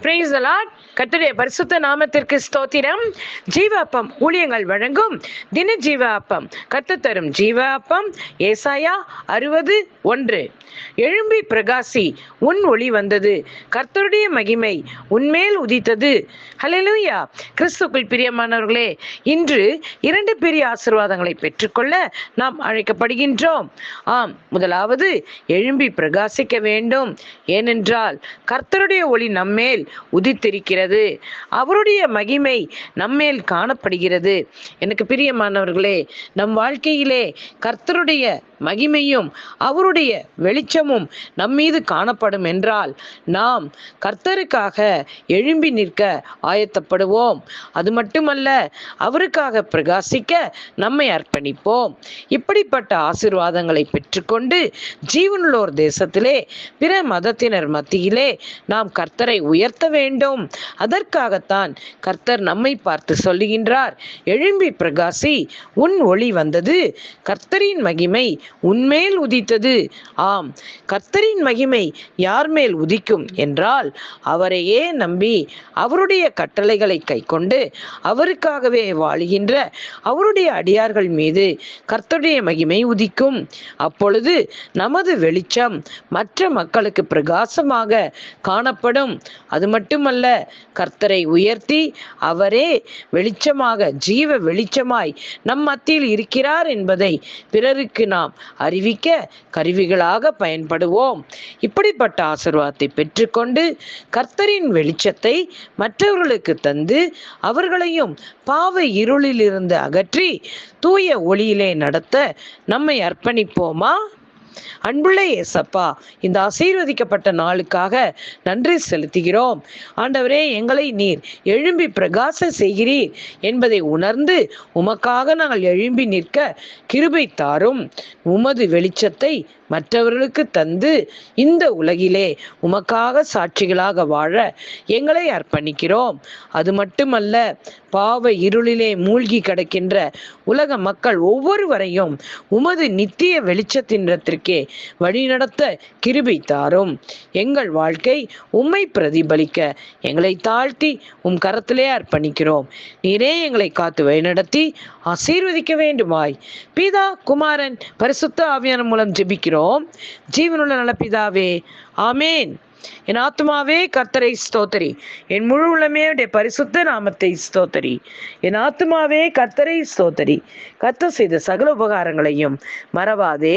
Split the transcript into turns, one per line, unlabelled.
Price allot கர்த்தருடைய பரிசுத்த நாமத்திற்கு ஸ்தோத்திரம். ஜீவ அப்பம் ஊழியங்கள் வழங்கும் தின ஜீவ அப்பம் தரும் ஜீவ அப்பம் ஏசாயா அறுபது ஒன்று. எழும்பி பிரகாசி உன் ஒளி வந்தது. கர்த்தருடைய மகிமை உன்மேல் உதித்தது. ஹலெலுயா கிறிஸ்துக்குள் பிரியமானவர்களே இன்று இரண்டு பெரிய ஆசிர்வாதங்களை பெற்றுக்கொள்ள நாம் அழைக்கப்படுகின்றோம். ஆம் முதலாவது எழும்பி பிரகாசிக்க வேண்டும். ஏனென்றால் கர்த்தருடைய ஒளி நம்மேல் உதித்திருக்கிறது. அவருடைய மகிமை நம்மேல் காணப்படுகிறது. எனக்கு பிரியமானவர்களே நம் வாழ்க்கையிலே கர்த்தருடைய மகிமையும் அவருடைய வெளிச்சமும் நம்மீது காணப்படும் என்றால் நாம் கர்த்தருக்காக எழும்பி நிற்க ஆயத்தப்படுவோம். அது மட்டுமல்ல அவருக்காக பிரகாசிக்க நம்மை அர்ப்பணிப்போம். இப்படிப்பட்ட ஆசிர்வாதங்களை பெற்றுக்கொண்டு ஜீவனுள்ளோர் தேசத்திலே பிற மதத்தினர் மத்தியிலே நாம் கர்த்தரை உயர்த்த வேண்டும். அதற்காகத்தான் கர்த்தர் நம்மை பார்த்து சொல்லுகின்றார். எழும்பி பிரகாசி உன் ஒளி வந்தது. கர்த்தரின் மகிமை உன்மேல் உதித்தது. ஆம் கர்த்தரின் மகிமை யார் மேல் உதிக்கும் என்றால் அவரையே நம்பி அவருடைய கட்டளைகளை கைக்கொண்டு அவருக்காகவே வாழுகின்ற அவருடைய அடியார்கள் மீது கர்த்தருடைய மகிமை உதிக்கும். அப்பொழுது நமது வெளிச்சம் மற்ற மக்களுக்கு பிரகாசமாக காணப்படும். அது மட்டுமல்ல கர்த்தரை உயர்த்தி அவரே வெளிச்சமாக ஜீவ வெளிச்சமாய் நம் மத்தியில் இருக்கிறார் என்பதை பிறருக்கு நாம் அறிவிக்க கருவிகளாக பயன்படுவோம். இப்படிப்பட்ட ஆசிர்வாதத்தை பெற்றுக்கொண்டு கர்த்தரின் வெளிச்சத்தை மற்றவர்களுக்கு தந்து அவர்களையும் பாவ இருளிலிருந்து அகற்றி தூய ஒளியிலே நடத்த நம்மை அர்ப்பணிப்போமா? அன்புள்ள ஏசப்பா இந்த ஆசீர்வதிக்கப்பட்ட நாளுக்காக நன்றி செலுத்துகிறோம். ஆண்டவரே எங்களை நீர் எழும்பி பிரகாச செய்கிறீர் என்பதை உணர்ந்து உமக்காக நாங்கள் எழும்பி நிற்க கிருபை தாரும். உமது வெளிச்சத்தை மற்றவர்களுக்கு தந்து இந்த உலகிலே உமக்காக சாட்சிகளாக வாழ எங்களை அர்ப்பணிக்கிறோம். அது மட்டுமல்ல பாவ இருளிலே மூழ்கி கிடக்கின்ற உலக மக்கள் ஒவ்வொருவரையும் உமது நித்திய வெளிச்சத்தின்றத்திற்கே வழிநடத்த கிருபி தாரும் எங்கள் வாழ்க்கை உம்மை பிரதிபலிக்க. எங்களை தாழ்த்தி உம் கரத்திலே அர்ப்பணிக்கிறோம். நீரே எங்களை காத்து வழிநடத்தி ஆசீர்வதிக்க வேண்டுமாய். பிதா குமாரன் பரிசுத்த ஆவியான மூலம் ஜெபிக்கிறோம். ஜீவனுள்ள நல்ல பிதாவே ஆமேன். என் ஆத்மாவே கர்த்தரை ஸ்தோத்தரி. என் முழு உள்ளமே உடைய பரிசுத்த நாமத்தை ஸ்தோத்தரி. என் ஆத்மாவே கர்த்தரை ஸ்தோத்தரி. கர்த்தர் செய்த சகல உபகாரங்களையும் மறவாதே.